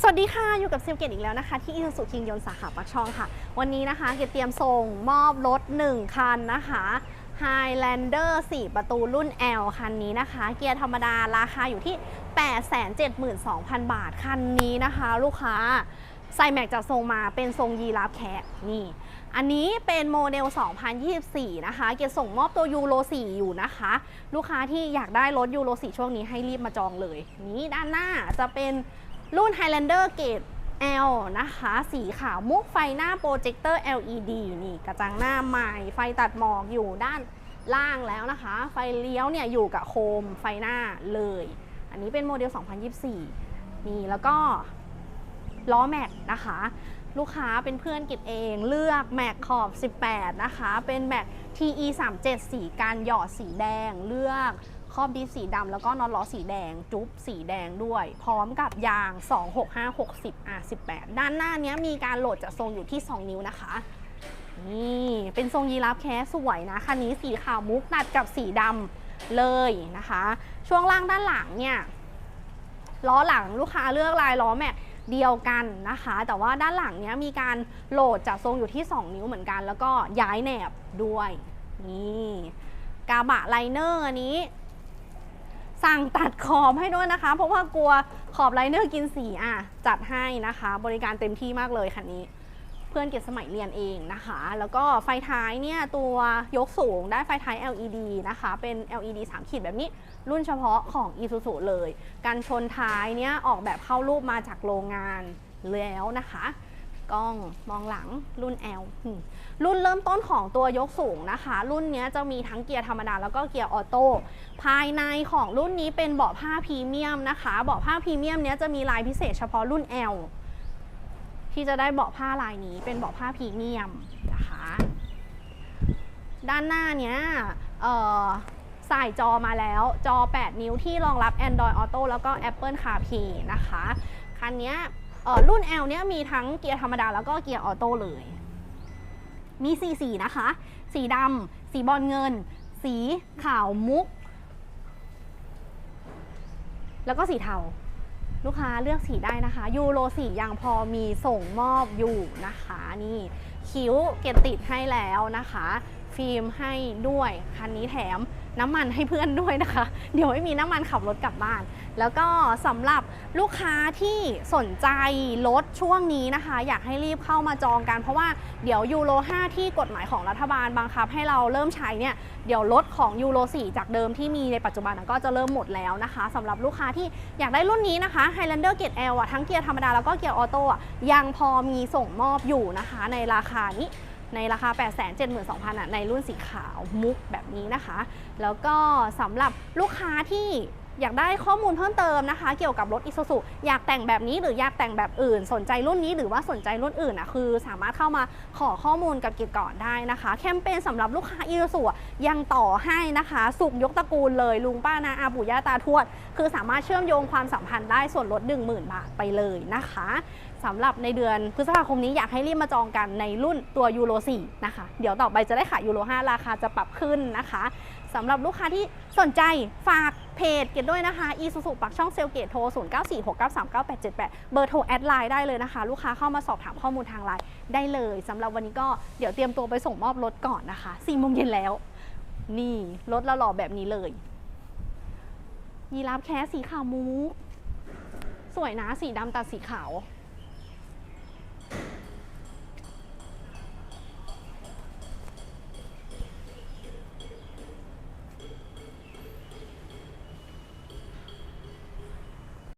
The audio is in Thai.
สวัสดีค่ะ อยู่กับซิลเกตอีกแล้วนะคะ ที่อิสุคิงยนต์สาขาปักช่องค่ะ วันนี้นะคะเกดเตรียมส่งมอบรถ 1 คันนะคะ Highlander 4 ประตูรุ่น L คันนี้นะคะ เกียร์ธรรมดาราคาอยู่ที่ 872,000 บาท คันนี้นะคะ ลูกค้าใส่แม็กจากทรงมาเป็นทรงยีราฟแคะนี่ อันนี้เป็นโมเดล 2024 นะคะ เกียร์ส่งมอบตัวยูโร 4 อยู่นะคะ ลูกค้าที่อยากได้รถยูโร 4 ช่วงนี้ให้รีบมาจองเลย นี้ด้านหน้าจะเป็น รุ่น Highlander เกรด L นะคะ สีขาวมุกไฟหน้าโปรเจคเตอร์ LED นี่กระจังหน้าใหม่ ไฟตัดหมอกอยู่ด้านล่างแล้วนะคะ ไฟเลี้ยวเนี่ยอยู่กับโคมไฟหน้าเลย อันนี้เป็นโมเดล 2024 นี่แล้วก็ล้อแม็กนะคะ ลูกค้าเป็นเพื่อนกิจเองเลือกแม็กขอบ 18 นะคะ เป็นแม็ก TE 37สีการหยอดสีแดงเลือก ครอบดีสีดำแล้วก็น็อตล้อสีแดง จุ๊บสีแดงด้วย พร้อมกับยาง 26560 R18 ด้านหน้านี้มีการโหลดจะทรงอยู่ที่ 2 นิ้วนะคะนี่เป็นทรงยีราฟแคสสวยนะคันนี้สีขาวมุกตัดกับสีดำเลยนะคะ ช่วงล่างด้านหลังเนี่ยล้อหลังลูกค้าเลือกลายล้อแม็กเดียวกันนะคะ แต่ว่าด้านหลังเนี้ยมีการโหลดจากทรงอยู่ที่ 2 นิ้วเหมือนกัน แล้วก็ย้ายแหนบด้วยนี่กาบะไลเนอร์อันนี้ สั่งตัดขอบให้ด้วยนะคะ เพราะว่ากลัวขอบไลเนอร์กินสีอะจัดให้นะคะ บริการเต็มที่มากเลยคันนี้ เพื่อนเก็บสมัยเรียนเองนะคะ แล้วก็ไฟท้ายเนี่ยตัวยกสูงได้ไฟท้าย LED นะคะ เป็น LED 3 ขีดแบบนี้รุ่นเฉพาะของ Isuzu เลย การชนท้ายเนี่ยออกแบบเข้ารูปมาจากโรงงานแล้วนะคะ กล้องมองหลังรุ่น L รุ่นเริ่มต้นของตัวยกสูงนะคะ รุ่นนี้จะมีทั้งเกียร์ธรรมดาแล้วก็เกียร์ออโต้ภายในของรุ่นนี้เป็นเบาะผ้าพรีเมียมนะคะเบาะผ้าพรีเมียมเนี้ยจะมีลายพิเศษเฉพาะรุ่น L ที่จะได้เบาะผ้าลายนี้เป็นเบาะผ้าพรีเมียมนะคะ ด้านหน้าเนี้ยใส่จอมาแล้วจอ 8 นิ้วที่รองรับ Android Auto แล้วก็ Apple CarPlay นะคะ คันนี้ รุ่น L เนี้ยมีทั้งเกียร์ธรรมดาแล้วก็เกียร์ออโต้เลย มีสีสีนะคะ สีดำสีบอลเงิน สีขาวมุก แล้วก็สีเทา ลูกค้าเลือกสีได้นะคะ ยูโรสียังพอมีส่งมอบอยู่นะคะ นี่คิ้วเก็บติดให้แล้วนะคะ ฟิล์มให้ด้วย คันนี้แถมน้ำมันให้เพื่อนด้วยนะคะ เดี๋ยวไม่มีน้ำมันขับรถกลับบ้าน แล้วก็สำหรับลูกค้าที่สนใจรถช่วงนี้นะคะ อยากให้รีบเข้ามาจองกัน เพราะว่าเดี๋ยวยูโร5ที่กฎหมายของรัฐบาลบังคับให้เราเริ่มใช้เนี่ยเดี๋ยวรถของยูโร4จากเดิมที่มีในปัจจุบันก็จะเริ่มหมดแล้วนะคะสำหรับลูกค้าที่อยากได้รุ่นนี้นะคะ Highlander Gate L อะทั้งเกียร์ธรรมดาแล้วก็เกียร์ออโต้อะยังพอมีส่งมอบอยู่นะคะ ในราคานี้ ในราคา 872,000อะในรุ่นสีขาวมุกแบบนี้นะคะ แล้วก็สำหรับลูกค้าที่อยากได้ข้อมูลเพิ่มเติมนะคะ เกี่ยวกับรถ Isuzu อยากแต่งแบบนี้หรืออยากแต่งแบบอื่น สนใจรุ่นนี้หรือว่าสนใจรุ่นอื่นอะคือ สามารถเข้ามาขอข้อมูลกับกิจก่อนได้นะคะ แคมเปญสำหรับลูกค้า Isuzu อะยังต่อให้นะคะ สุกยกตระกูลเลยลุงป้านาอาปู่ย่าตาทวด คือสามารถเชื่อมโยงความสัมพันธ์ได้ส่วนลด 10,000 บาทไปเลยนะคะ สำหรับในเดือนพฤษภาคมนี้อยากให้รีบมาจองกันในรุ่นตัวยูโร4นะคะ เดี๋ยวต่อไปจะได้ขายยูโร5ราคาจะปรับขึ้นนะคะสำหรับลูกค้าที่สนใจฝากเพจเกตด้วยนะคะ อีซูซูปักช่องเซลเกตโทร 0946939878 เบอร์โทรแอดไลน์ได้เลยนะคะ ลูกค้าเข้ามาสอบถามข้อมูลทางไลน์ได้เลยสำหรับวันนี้ก็เดี๋ยวเตรียมตัวไปส่งมอบรถก่อนนะคะ4โมงเย็นแล้ว นี่รถเราหล่อแบบนี้เลยยีราฟแคสสีขาวมุกสวยนะสีดำตัดสีขาว